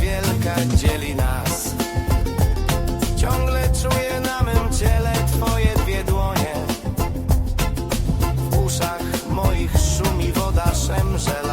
wielka dzieli nas. Ciągle czuję na mym ciele twoje dwie dłonie. W uszach moich szumi woda szemrze